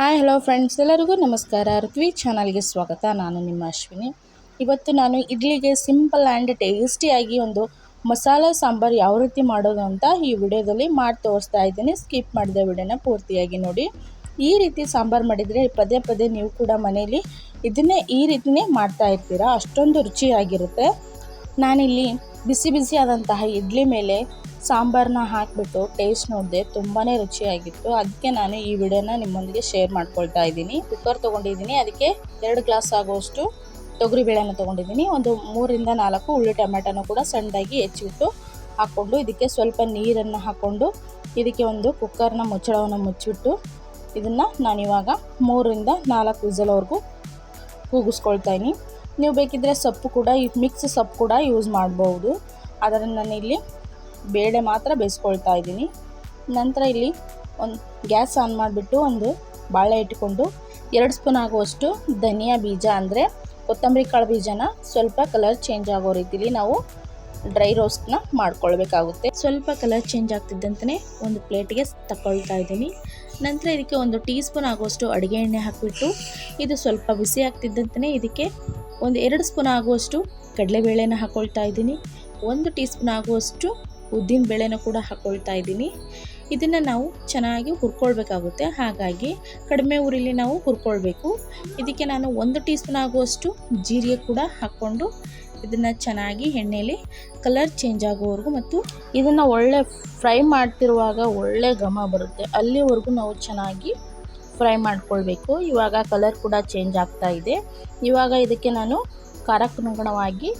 Hi hello friends ಎಲ್ಲರಿಗೂ ನಮಸ್ಕಾರ. ಋತ್ವಿ ಚಾನಲ್ಗೆ ಸ್ವಾಗತ. ನಾನು ನಿಮ್ಮ ಅಶ್ವಿನಿ. ಇವತ್ತು ನಾನು ಇಡ್ಲಿಗೆ ಸಿಂಪಲ್ ಆ್ಯಂಡ್ ಟೇಸ್ಟಿಯಾಗಿ ಒಂದು ಮಸಾಲೆ ಸಾಂಬಾರು ಯಾವ ರೀತಿ ಮಾಡೋದು ಅಂತ ಈ ವಿಡಿಯೋದಲ್ಲಿ ಮಾಡಿ ತೋರಿಸ್ತಾ ಇದ್ದೀನಿ. ಸ್ಕಿಪ್ ಮಾಡಿದೆ ವಿಡಿಯೋನ ಪೂರ್ತಿಯಾಗಿ ನೋಡಿ. ಈ ರೀತಿ ಸಾಂಬಾರು ಮಾಡಿದರೆ ಪದೇ ಪದೇ ನೀವು ಕೂಡ ಮನೆಯಲ್ಲಿ ಇದನ್ನೇ ಈ ರೀತಿಯೇ ಮಾಡ್ತಾ ಇರ್ತೀರಾ? ಅಷ್ಟೊಂದು ರುಚಿಯಾಗಿರುತ್ತೆ. ನಾನಿಲ್ಲಿ ಬಿಸಿ ಬಿಸಿ ಆದಂತಹ ಇಡ್ಲಿ ಮೇಲೆ ಸಾಂಬಾರನ್ನ ಹಾಕಿಬಿಟ್ಟು ಟೇಸ್ಟ್ ನೋಡಿದೆ ತುಂಬಾ ರುಚಿಯಾಗಿತ್ತು. ಅದಕ್ಕೆ ನಾನು ಈ ವಿಡಿಯೋನ ನಿಮ್ಮೊಂದಿಗೆ ಶೇರ್ ಮಾಡ್ಕೊಳ್ತಾ ಇದ್ದೀನಿ. ಕುಕ್ಕರ್ ತೊಗೊಂಡಿದ್ದೀನಿ. ಅದಕ್ಕೆ ಎರಡು ಗ್ಲಾಸ್ ಆಗುವಷ್ಟು ತೊಗರಿಬೇಳೆನ ತೊಗೊಂಡಿದ್ದೀನಿ. ಒಂದು ಮೂರಿಂದ ನಾಲ್ಕು ಉಳ್ಳಿ ಟೊಮೆಟೊನೂ ಕೂಡ ಸಣ್ಣದಾಗಿ ಹೆಚ್ಚಿಬಿಟ್ಟು ಹಾಕ್ಕೊಂಡು ಇದಕ್ಕೆ ಸ್ವಲ್ಪ ನೀರನ್ನು ಹಾಕ್ಕೊಂಡು ಇದಕ್ಕೆ ಒಂದು ಕುಕ್ಕರ್ನ ಮುಚ್ಚಳವನ್ನು ಮುಚ್ಚಿಬಿಟ್ಟು ಇದನ್ನು ನಾನಿವಾಗ ಮೂರರಿಂದ ನಾಲ್ಕು ವಿಸಲ್ವರೆಗೂ ಕೂಗಿಸ್ಕೊಳ್ತಾ ಇದ್ದೀನಿ. ನೀವು ಬೇಕಿದ್ದರೆ ಸೊಪ್ಪು ಕೂಡ, ಈ ಮಿಕ್ಸ್ ಸೊಪ್ಪು ಕೂಡ ಯೂಸ್ ಮಾಡ್ಬೋದು. ಆದರೆ ಇಲ್ಲಿ ಬೇಳೆ ಮಾತ್ರ ಬೇಯಿಸ್ಕೊಳ್ತಾ ಇದ್ದೀನಿ. ನಂತರ ಇಲ್ಲಿ ಒಂದು ಗ್ಯಾಸ್ ಆನ್ ಮಾಡಿಬಿಟ್ಟು ಒಂದು ಬಾಳೆ ಇಟ್ಕೊಂಡು, ಎರಡು ಸ್ಪೂನ್ ಆಗುವಷ್ಟು ಧನಿಯಾ ಬೀಜ ಅಂದರೆ ಕೊತ್ತಂಬರಿ ಕಾಳು ಬೀಜನ ಸ್ವಲ್ಪ ಕಲರ್ ಚೇಂಜ್ ಆಗೋ ರೀತಿಲಿ ನಾವು ಡ್ರೈ ರೋಸ್ಟ್ನ ಮಾಡ್ಕೊಳ್ಬೇಕಾಗುತ್ತೆ. ಸ್ವಲ್ಪ ಕಲರ್ ಚೇಂಜ್ ಆಗ್ತಿದ್ದಂತೆ ಒಂದು ಪ್ಲೇಟಿಗೆ ತಗೊಳ್ತಾ ಇದ್ದೀನಿ. ನಂತರ ಇದಕ್ಕೆ ಒಂದು ಟೀ ಸ್ಪೂನ್ ಆಗುವಷ್ಟು ಅಡುಗೆ ಎಣ್ಣೆ ಹಾಕಿಬಿಟ್ಟು, ಇದು ಸ್ವಲ್ಪ ಬಿಸಿ ಆಗ್ತಿದ್ದಂತೆ ಇದಕ್ಕೆ ಒಂದು ಎರಡು ಸ್ಪೂನ್ ಆಗುವಷ್ಟು ಕಡಲೆಬೇಳೆನ ಹಾಕ್ಕೊಳ್ತಾ ಇದ್ದೀನಿ. ಒಂದು ಟೀ ಸ್ಪೂನ್ ಆಗುವಷ್ಟು ಉದ್ದಿನ ಬೇಳೆನ ಕೂಡ ಹಾಕ್ಕೊಳ್ತಾ ಇದ್ದೀನಿ. ಇದನ್ನು ನಾವು ಚೆನ್ನಾಗಿ ಹುರ್ಕೊಳ್ಬೇಕಾಗುತ್ತೆ. ಹಾಗಾಗಿ ಕಡಿಮೆ ಉರಿಲಿ ನಾವು ಹುರ್ಕೊಳ್ಬೇಕು. ಇದಕ್ಕೆ ನಾನು ಒಂದು ಟೀ ಸ್ಪೂನ್ ಆಗುವಷ್ಟು ಜೀರಿಗೆ ಕೂಡ ಹಾಕ್ಕೊಂಡು ಇದನ್ನು ಚೆನ್ನಾಗಿ ಎಣ್ಣೆಯಲ್ಲಿ ಕಲರ್ ಚೇಂಜ್ ಆಗೋವರೆಗೂ ಮತ್ತು ಇದನ್ನು ಒಳ್ಳೆ ಫ್ರೈ ಮಾಡ್ತಿರುವಾಗ ಒಳ್ಳೆ ಘಮ ಬರುತ್ತೆ. ಅಲ್ಲಿವರೆಗೂ ನಾವು ಚೆನ್ನಾಗಿ ಫ್ರೈ ಮಾಡ್ಕೊಳ್ಬೇಕು. ಇವಾಗ ಕಲರ್ ಕೂಡ ಚೇಂಜ್ ಆಗ್ತಾ ಇದೆ. ಇವಾಗ ಇದಕ್ಕೆ ನಾನು ಖಾರಕ್ಕನುಗುಣವಾಗಿ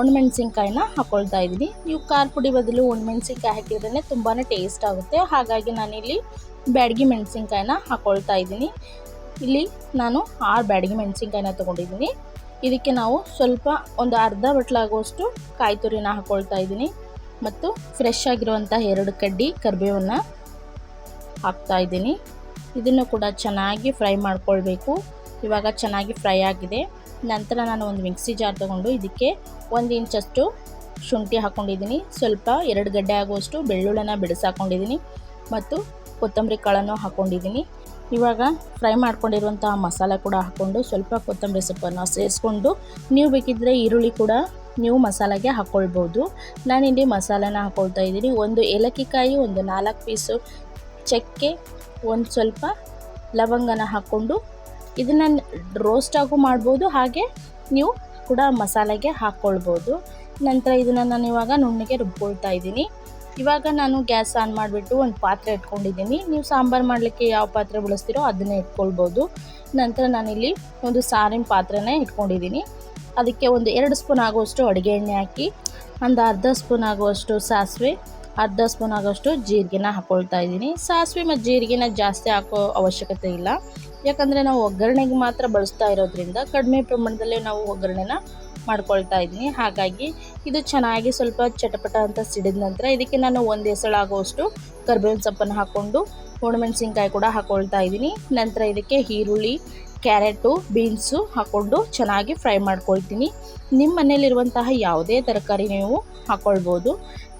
ಒಣಮೆಣ್ಸಿನ್ಕಾಯಿನ ಹಾಕ್ಕೊಳ್ತಾ ಇದ್ದೀನಿ. ನೀವು ಖಾರ ಪುಡಿ ಬದಲು ಒಣಮೆಣ್ಸಿನ್ಕಾಯಿ ಹಾಕಿದ್ರೇ ತುಂಬಾ ಟೇಸ್ಟ್ ಆಗುತ್ತೆ. ಹಾಗಾಗಿ ನಾನಿಲ್ಲಿ ಬ್ಯಾಡಗಿ ಮೆಣಸಿನ್ಕಾಯಿನ ಹಾಕ್ಕೊಳ್ತಾ ಇದ್ದೀನಿ. ಇಲ್ಲಿ ನಾನು ಆರು ಬ್ಯಾಡಗಿ ಮೆಣಸಿನ್ಕಾಯಿನ ತೊಗೊಂಡಿದ್ದೀನಿ. ಇದಕ್ಕೆ ನಾವು ಸ್ವಲ್ಪ ಒಂದು ಅರ್ಧ ಬಟ್ಲಾಗುವಷ್ಟು ಕಾಯಿ ತುರಿನ ಹಾಕ್ಕೊಳ್ತಾ ಇದ್ದೀನಿ. ಮತ್ತು ಫ್ರೆಶ್ ಆಗಿರುವಂಥ ಎರಡು ಕಡ್ಡಿ ಕರಿಬೇವನ್ನು ಹಾಕ್ತಾ ಇದ್ದೀನಿ. ಇದನ್ನು ಕೂಡ ಚೆನ್ನಾಗಿ ಫ್ರೈ ಮಾಡ್ಕೊಳ್ಬೇಕು. ಇವಾಗ ಚೆನ್ನಾಗಿ ಫ್ರೈ ಆಗಿದೆ. ನಂತರ ನಾನು ಒಂದು ಮಿಕ್ಸಿ ಜಾರ್ ತೊಗೊಂಡು ಇದಕ್ಕೆ ಒಂದು ಇಂಚಷ್ಟು ಶುಂಠಿ ಹಾಕ್ಕೊಂಡಿದ್ದೀನಿ ಸ್ವಲ್ಪ ಎರಡು ಗಡ್ಡೆ ಆಗುವಷ್ಟು ಬೆಳ್ಳುಳ್ಳನ ಬಿಡಿಸಾಕೊಂಡಿದ್ದೀನಿ ಮತ್ತು ಕೊತ್ತಂಬರಿ ಕಾಳನ್ನು ಹಾಕ್ಕೊಂಡಿದ್ದೀನಿ ಇವಾಗ ಫ್ರೈ ಮಾಡ್ಕೊಂಡಿರುವಂತಹ ಮಸಾಲೆ ಕೂಡ ಹಾಕ್ಕೊಂಡು ಸ್ವಲ್ಪ ಕೊತ್ತಂಬರಿ ಸೊಪ್ಪನ್ನು ಸೇರಿಸ್ಕೊಂಡು ನೀವು ಬೇಕಿದ್ದರೆ ಈರುಳ್ಳಿ ಕೂಡ ನೀವು ಮಸಾಲೆಗೆ ಹಾಕ್ಕೊಳ್ಬೋದು ನಾನಿಲ್ಲಿ ಮಸಾಲೆನ ಹಾಕ್ಕೊಳ್ತಾ ಇದ್ದೀನಿ. ಒಂದು ಏಲಕ್ಕಿಕಾಯಿ ಒಂದು ನಾಲ್ಕು ಪೀಸು ಚಕ್ಕೆ ಒಂದು ಸ್ವಲ್ಪ ಲವಂಗನ ಹಾಕ್ಕೊಂಡು ಇದನ್ನು ರೋಸ್ಟಾಗೂ ಮಾಡ್ಬೋದು. ಹಾಗೆ ನೀವು ಕೂಡ ಮಸಾಲೆಗೆ ಹಾಕ್ಕೊಳ್ಬೋದು ನಂತರ ಇದನ್ನು ನಾನು ಇವಾಗ ನುಣ್ಣಿಗೆ ರುಬ್ಕೊಳ್ತಾ ಇದ್ದೀನಿ. ಇವಾಗ ನಾನು ಗ್ಯಾಸ್ ಆನ್ ಮಾಡಿಬಿಟ್ಟು ಒಂದು ಪಾತ್ರೆ ಇಟ್ಕೊಂಡಿದ್ದೀನಿ. ನೀವು ಸಾಂಬಾರು ಮಾಡಲಿಕ್ಕೆ ಯಾವ ಪಾತ್ರೆ ಬಳಸ್ತೀರೋ ಅದನ್ನೇ ಇಟ್ಕೊಳ್ಬೋದು. ನಂತರ ನಾನಿಲ್ಲಿ ಒಂದು ಸಾರಿನ ಪಾತ್ರೆನೇ ಇಟ್ಕೊಂಡಿದ್ದೀನಿ. ಅದಕ್ಕೆ ಒಂದು ಎರಡು ಸ್ಪೂನ್ ಆಗುವಷ್ಟು ಅಡುಗೆ ಎಣ್ಣೆ ಹಾಕಿ, ಒಂದು ಅರ್ಧ ಸ್ಪೂನ್ ಆಗುವಷ್ಟು ಸಾಸಿವೆ ಅರ್ಧ ಸ್ಪೂನ್ ಆಗೋಷ್ಟು ಜೀರಿಗೆನ ಹಾಕ್ಕೊಳ್ತಾ ಇದ್ದೀನಿ. ಸಾಸಿವೆ ಮತ್ತು ಜೀರಿಗೆನ ಜಾಸ್ತಿ ಹಾಕೋ ಅವಶ್ಯಕತೆ ಇಲ್ಲ. ಯಾಕಂದರೆ ನಾವು ಒಗ್ಗರಣೆಗೆ ಮಾತ್ರ ಬಳಸ್ತಾ ಇರೋದ್ರಿಂದ ಕಡಿಮೆ ಪ್ರಮಾಣದಲ್ಲೇ ನಾವು ಒಗ್ಗರಣೆನ ಮಾಡ್ಕೊಳ್ತಾ ಇದ್ದೀನಿ. ಹಾಗಾಗಿ ಇದು ಚೆನ್ನಾಗಿ ಸ್ವಲ್ಪ ಚಟಪಟ ಅಂತ ಸಿಡಿದ ನಂತರ ಇದಕ್ಕೆ ನಾನು ಒಂದು ಎಸಳಾಗುವಷ್ಟು ಕರ್ಬೇವಿನ ಸೊಪ್ಪನ್ನು ಹಾಕ್ಕೊಂಡು ಒಣಮೆಣಸಿನ್ಕಾಯಿ ಕೂಡ ಹಾಕ್ಕೊಳ್ತಾ ಇದ್ದೀನಿ. ನಂತರ ಇದಕ್ಕೆ ಈರುಳ್ಳಿ, ಕ್ಯಾರೆಟು, ಬೀನ್ಸು ಹಾಕ್ಕೊಂಡು ಚೆನ್ನಾಗಿ ಫ್ರೈ ಮಾಡ್ಕೊಳ್ತೀನಿ. ನಿಮ್ಮ ಮನೇಲಿರುವಂತಹ ಯಾವುದೇ ತರಕಾರಿ ನೀವು ಹಾಕ್ಕೊಳ್ಬೋದು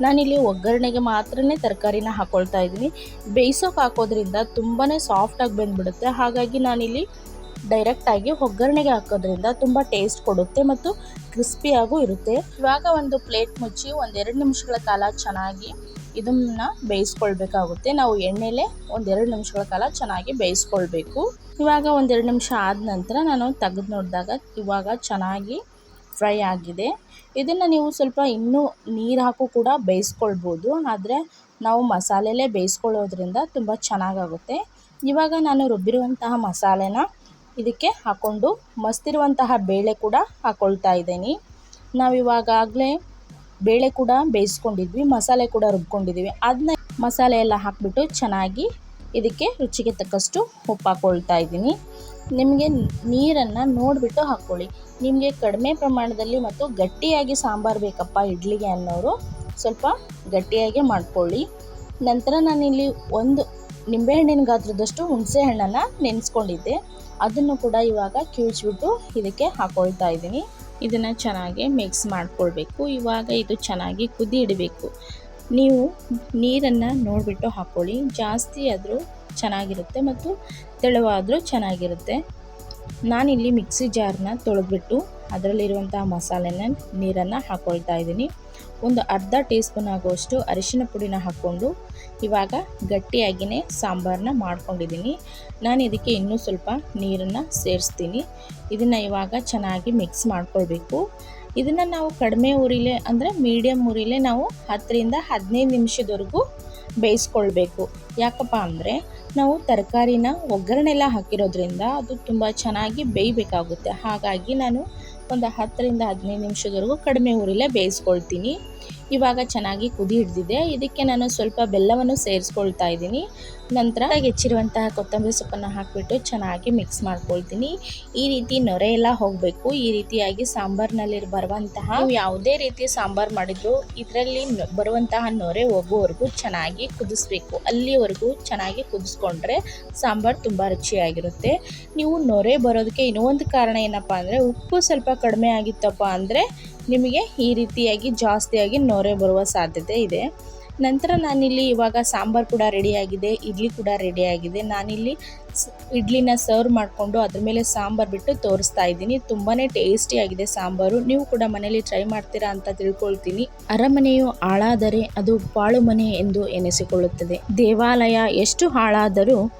ನಾನಿಲ್ಲಿ ಒಗ್ಗರಣೆಗೆ ಮಾತ್ರನೇ ತರಕಾರಿನ ಹಾಕ್ಕೊಳ್ತಾ ಇದ್ದೀನಿ. ಬೇಯಿಸೋಕೆ ಹಾಕೋದ್ರಿಂದ ತುಂಬಾ ಸಾಫ್ಟಾಗಿ ಬಂದುಬಿಡುತ್ತೆ. ಹಾಗಾಗಿ ನಾನಿಲ್ಲಿ ಡೈರೆಕ್ಟಾಗಿ ಒಗ್ಗರಣೆಗೆ ಹಾಕೋದ್ರಿಂದ ತುಂಬ ಟೇಸ್ಟ್ ಕೊಡುತ್ತೆ ಮತ್ತು ಕ್ರಿಸ್ಪಿಯಾಗೂ ಇರುತ್ತೆ. ಇವಾಗ ಒಂದು ಪ್ಲೇಟ್ ಮುಚ್ಚಿ ಒಂದೆರಡು ನಿಮಿಷಗಳ ಕಾಲ ಚೆನ್ನಾಗಿ ಇದನ್ನು ಬೇಯಿಸ್ಕೊಳ್ಬೇಕಾಗುತ್ತೆ. ನಾವು ಎಣ್ಣೆಲೆ ಒಂದೆರಡು ನಿಮಿಷಗಳ ಕಾಲ ಚೆನ್ನಾಗಿ ಬೇಯಿಸ್ಕೊಳ್ಬೇಕು. ಇವಾಗ ಒಂದೆರಡು ನಿಮಿಷ ಆದ ನಂತರ ನಾನು ತೆಗೆದು ನೋಡಿದಾಗ ಇವಾಗ ಚೆನ್ನಾಗಿ ಫ್ರೈ ಆಗಿದೆ. ಇದನ್ನು ನೀವು ಸ್ವಲ್ಪ ಇನ್ನೂ ನೀರು ಹಾಕು ಕೂಡ ಬೇಯಿಸ್ಕೊಳ್ಬೋದು. ಆದರೆ ನಾವು ಮಸಾಲೆಲೇ ಬೇಯಿಸ್ಕೊಳ್ಳೋದ್ರಿಂದ ತುಂಬ ಚೆನ್ನಾಗಾಗುತ್ತೆ. ಇವಾಗ ನಾನು ರುಬ್ಬಿರುವಂತಹ ಮಸಾಲೆನ ಇದಕ್ಕೆ ಹಾಕ್ಕೊಂಡು ಮಸ್ತಿರುವಂತಹ ಬೇಳೆ ಕೂಡ ಹಾಕ್ಕೊಳ್ತಾ ಇದ್ದೀನಿ. ನಾವಿವಾಗಲೇ ಬೇಳೆ ಕೂಡ ಬೇಯಿಸ್ಕೊಂಡಿದ್ವಿ, ಮಸಾಲೆ ಕೂಡ ರುಬ್ಕೊಂಡಿದ್ದೀವಿ. ಅದನ್ನ ಮಸಾಲೆ ಎಲ್ಲ ಹಾಕಿಬಿಟ್ಟು ಚೆನ್ನಾಗಿ ಇದಕ್ಕೆ ರುಚಿಗೆ ತಕ್ಕಷ್ಟು ಉಪ್ಪು ಹಾಕ್ಕೊಳ್ತಾ ಇದ್ದೀನಿ. ನಿಮಗೆ ನೀರನ್ನು ನೋಡಿಬಿಟ್ಟು ಹಾಕ್ಕೊಳ್ಳಿ ನಿಮಗೆ ಕಡಿಮೆ ಪ್ರಮಾಣದಲ್ಲಿ ಮತ್ತು ಗಟ್ಟಿಯಾಗಿ ಸಾಂಬಾರು ಬೇಕಪ್ಪ ಇಡ್ಲಿಗೆ ಅನ್ನೋರು ಸ್ವಲ್ಪ ಗಟ್ಟಿಯಾಗಿ ಮಾಡ್ಕೊಳ್ಳಿ. ನಂತರ ನಾನಿಲ್ಲಿ ಒಂದು ನಿಂಬೆಹಣ್ಣಿನ ಗಾತ್ರದಷ್ಟು ಹುಣಸೆ ಹಣ್ಣನ್ನು ನೆನೆಸ್ಕೊಂಡಿದ್ದೆ. ಅದನ್ನು ಕೂಡ ಇವಾಗ ಕಿವುಚ್ಬಿಟ್ಟು ಇದಕ್ಕೆ ಹಾಕ್ಕೊಳ್ತಾ ಇದ್ದೀನಿ. ಇದನ್ನು ಚೆನ್ನಾಗಿ ಮಿಕ್ಸ್ ಮಾಡಿಕೊಳ್ಬೇಕು. ಇವಾಗ ಇದು ಚೆನ್ನಾಗಿ ಕುದಿ ಇಡಬೇಕು ನೀವು ನೀರನ್ನು ನೋಡಿಬಿಟ್ಟು ಹಾಕ್ಕೊಳ್ಳಿ ಜಾಸ್ತಿ ಆದರೂ ಚೆನ್ನಾಗಿರುತ್ತೆ ಮತ್ತು ತೆಳುವಾದರೂ ಚೆನ್ನಾಗಿರುತ್ತೆ. ನಾನಿಲ್ಲಿ ಮಿಕ್ಸಿ ಜಾರನ್ನ ತೊಳೆದ್ಬಿಟ್ಟು ಅದರಲ್ಲಿರುವಂತಹ ಮಸಾಲೆನ, ನೀರನ್ನು ಹಾಕ್ಕೊಳ್ತಾ ಇದ್ದೀನಿ. ಒಂದು ಅರ್ಧ ಟೀ ಸ್ಪೂನ್ ಆಗುವಷ್ಟು ಅರಿಶಿನ ಪುಡಿನ ಹಾಕ್ಕೊಂಡು ಇವಾಗ ಗಟ್ಟಿಯಾಗಿಯೇ ಸಾಂಬಾರನ್ನ ಮಾಡ್ಕೊಂಡಿದ್ದೀನಿ. ನಾನು ಇದಕ್ಕೆ ಇನ್ನೂ ಸ್ವಲ್ಪ ನೀರನ್ನು ಸೇರಿಸ್ತೀನಿ. ಇದನ್ನು ಇವಾಗ ಚೆನ್ನಾಗಿ ಮಿಕ್ಸ್ ಮಾಡ್ಕೊಳ್ಬೇಕು. ಇದನ್ನು ನಾವು ಕಡಿಮೆ ಉರಿಲೆ ಅಂದರೆ ಮೀಡಿಯಮ್ ಉರಿಲೆ ನಾವು ಹತ್ತರಿಂದ ಹದಿನೈದು ನಿಮಿಷದವರೆಗೂ ಬೇಯಿಸ್ಕೊಳ್ಬೇಕು. ಯಾಕಪ್ಪ ಅಂದರೆ ನಾವು ತರಕಾರಿನ ಒಗ್ಗರಣೆಲ್ಲ ಹಾಕಿರೋದ್ರಿಂದ ಅದು ತುಂಬ ಚೆನ್ನಾಗಿ ಬೇಯಬೇಕಾಗುತ್ತೆ. ಹಾಗಾಗಿ ನಾನು ಒಂದು ಹತ್ತರಿಂದ ಹದಿನೈದು ನಿಮಿಷದವರೆಗೂ ಕಡಿಮೆ ಊರಿಲ್ಲೇ ಬೇಯಿಸ್ಕೊಳ್ತೀನಿ. ಇವಾಗ ಚೆನ್ನಾಗಿ ಕುದಿ ಹಿಡಿದಿದೆ. ಇದಕ್ಕೆ ನಾನು ಸ್ವಲ್ಪ ಬೆಲ್ಲವನ್ನು ಸೇರಿಸ್ಕೊಳ್ತಾ ಇದ್ದೀನಿ. ನಂತರ ಹೆಚ್ಚಿರುವಂತಹ ಕೊತ್ತಂಬರಿ ಸೊಪ್ಪನ್ನು ಹಾಕಿಬಿಟ್ಟು ಚೆನ್ನಾಗಿ ಮಿಕ್ಸ್ ಮಾಡ್ಕೊಳ್ತೀನಿ. ಈ ರೀತಿ ನೊರೆ ಎಲ್ಲ ಹೋಗಬೇಕು. ಈ ರೀತಿಯಾಗಿ ಸಾಂಬಾರ್ನಲ್ಲಿ ಬರುವಂತಹ ಯಾವುದೇ ರೀತಿ ಸಾಂಬಾರು ಮಾಡಿದ್ರು ಇದರಲ್ಲಿ ಬರುವಂತಹ ನೊರೆ ಹೋಗುವವರೆಗೂ ಚೆನ್ನಾಗಿ ಕುದಿಸ್ಬೇಕು. ಅಲ್ಲಿವರೆಗೂ ಚೆನ್ನಾಗಿ ಕುದಿಸ್ಕೊಂಡ್ರೆ ಸಾಂಬಾರು ತುಂಬ ರುಚಿಯಾಗಿರುತ್ತೆ. ನೀವು ನೊರೆ ಬರೋದಕ್ಕೆ ಇನ್ನೊಂದು ಕಾರಣ ಏನಪ್ಪ ಅಂದರೆ ಉಪ್ಪು ಸ್ವಲ್ಪ ಕಡಿಮೆ ಆಗಿತ್ತಪ್ಪ ಅಂದರೆ ನಿಮಗೆ ಈ ರೀತಿಯಾಗಿ ಜಾಸ್ತಿಯಾಗಿ ನೊರೆ ಬರುವ ಸಾಧ್ಯತೆ ಇದೆ. ನಂತರ ನಾನಿಲ್ಲಿ ಇವಾಗ ಸಾಂಬಾರು ಕೂಡ ರೆಡಿಯಾಗಿದೆ ಇಡ್ಲಿ ಕೂಡ ರೆಡಿಯಾಗಿದೆ ನಾನಿಲ್ಲಿ ಇಡ್ಲಿನ ಸರ್ವ್ ಮಾಡಿಕೊಂಡು ಅದ್ರ ಮೇಲೆ ಸಾಂಬಾರು ಬಿಟ್ಟು ತೋರಿಸ್ತಾ ಇದ್ದೀನಿ. ತುಂಬಾ ಟೇಸ್ಟಿಯಾಗಿದೆ ಸಾಂಬಾರು. ನೀವು ಕೂಡ ಮನೇಲಿ ಟ್ರೈ ಮಾಡ್ತೀರಾ ಅಂತ ತಿಳ್ಕೊಳ್ತೀನಿ. ಅರಮನೆಯು ಹಾಳಾದರೆ ಅದು ಪಾಳು ಮನೆ ಎಂದು ಎನಿಸಿಕೊಳ್ಳುತ್ತದೆ. ದೇವಾಲಯ ಎಷ್ಟು ಹಾಳಾದರೂ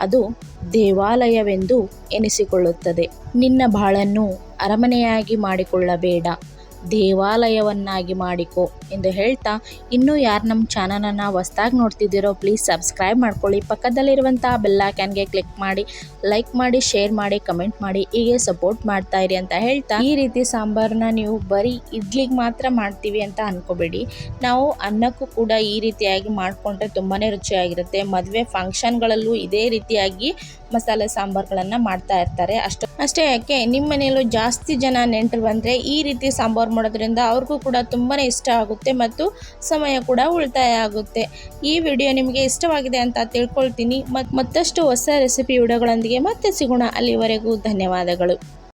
ಅದು ದೇವಾಲಯವೆಂದು ಎನಿಸಿಕೊಳ್ಳುತ್ತದೆ. ನಿನ್ನ ಬಾಳನ್ನು ಅರಮನೆಯಾಗಿ ಮಾಡಿಕೊಳ್ಳಬೇಡ. ದೇವಾಲಯವನ್ನಾಗಿ ಮಾಡಿಕೊ ಎಂದು ಹೇಳ್ತಾ, ಇನ್ನೂ ಯಾರು ನಮ್ಮ ಚಾನಲನ್ನು ಹೊಸ್ದಾಗಿ ನೋಡ್ತಿದ್ದೀರೋ ಪ್ಲೀಸ್ ಸಬ್ಸ್ಕ್ರೈಬ್ ಮಾಡ್ಕೊಳ್ಳಿ. ಪಕ್ಕದಲ್ಲಿರುವಂಥ ಬೆಲ್ಲೈಕನ್ಗೆ ಕ್ಲಿಕ್ ಮಾಡಿ ಲೈಕ್ ಮಾಡಿ ಶೇರ್ ಮಾಡಿ ಕಮೆಂಟ್ ಮಾಡಿ, ಹೀಗೆ ಸಪೋರ್ಟ್ ಮಾಡ್ತಾ ಇರಿ ಅಂತ ಹೇಳ್ತಾ, ಈ ರೀತಿ ಸಾಂಬಾರನ್ನ ನೀವು ಬರೀ ಇಡ್ಲಿಗೆ ಮಾತ್ರ ಮಾಡ್ತೀವಿ ಅಂತ ಅನ್ಕೋಬೇಡಿ. ನಾವು ಅನ್ನಕ್ಕೂ ಕೂಡ ಈ ರೀತಿಯಾಗಿ ಮಾಡಿಕೊಂಡ್ರೆ ತುಂಬಾ ರುಚಿಯಾಗಿರುತ್ತೆ. ಮದುವೆ ಫಂಕ್ಷನ್ಗಳಲ್ಲೂ ಇದೇ ರೀತಿಯಾಗಿ ಮಸಾಲೆ ಸಾಂಬಾರ್ಗಳನ್ನು ಮಾಡ್ತಾ ಇರ್ತಾರೆ. ಅಷ್ಟು, ಅಷ್ಟೇ ಯಾಕೆ ನಿಮ್ಮ ಮನೆಯಲ್ಲೂ ಜಾಸ್ತಿ ಜನ ನೆಂಟರು ಬಂದರೆ ಈ ರೀತಿ ಸಾಂಬಾರು ಮಾಡೋದ್ರಿಂದ ಅವ್ರಿಗೂ ಕೂಡ ತುಂಬಾ ಇಷ್ಟ ಆಗುತ್ತೆ ಮತ್ತು ಸಮಯ ಕೂಡ ಉಳಿತಾಯ ಆಗುತ್ತೆ. ಈ ವಿಡಿಯೋ ನಿಮಗೆ ಇಷ್ಟವಾಗಿದೆ ಅಂತ ತಿಳ್ಕೊಳ್ತೀನಿ. ಮತ್ತು ಮತ್ತಷ್ಟು ಹೊಸ ರೆಸಿಪಿ ವಿಡಿಯೋಗಳೊಂದಿಗೆ ಮತ್ತೆ ಸಿಗೋಣ. ಅಲ್ಲಿವರೆಗೂ ಧನ್ಯವಾದಗಳು.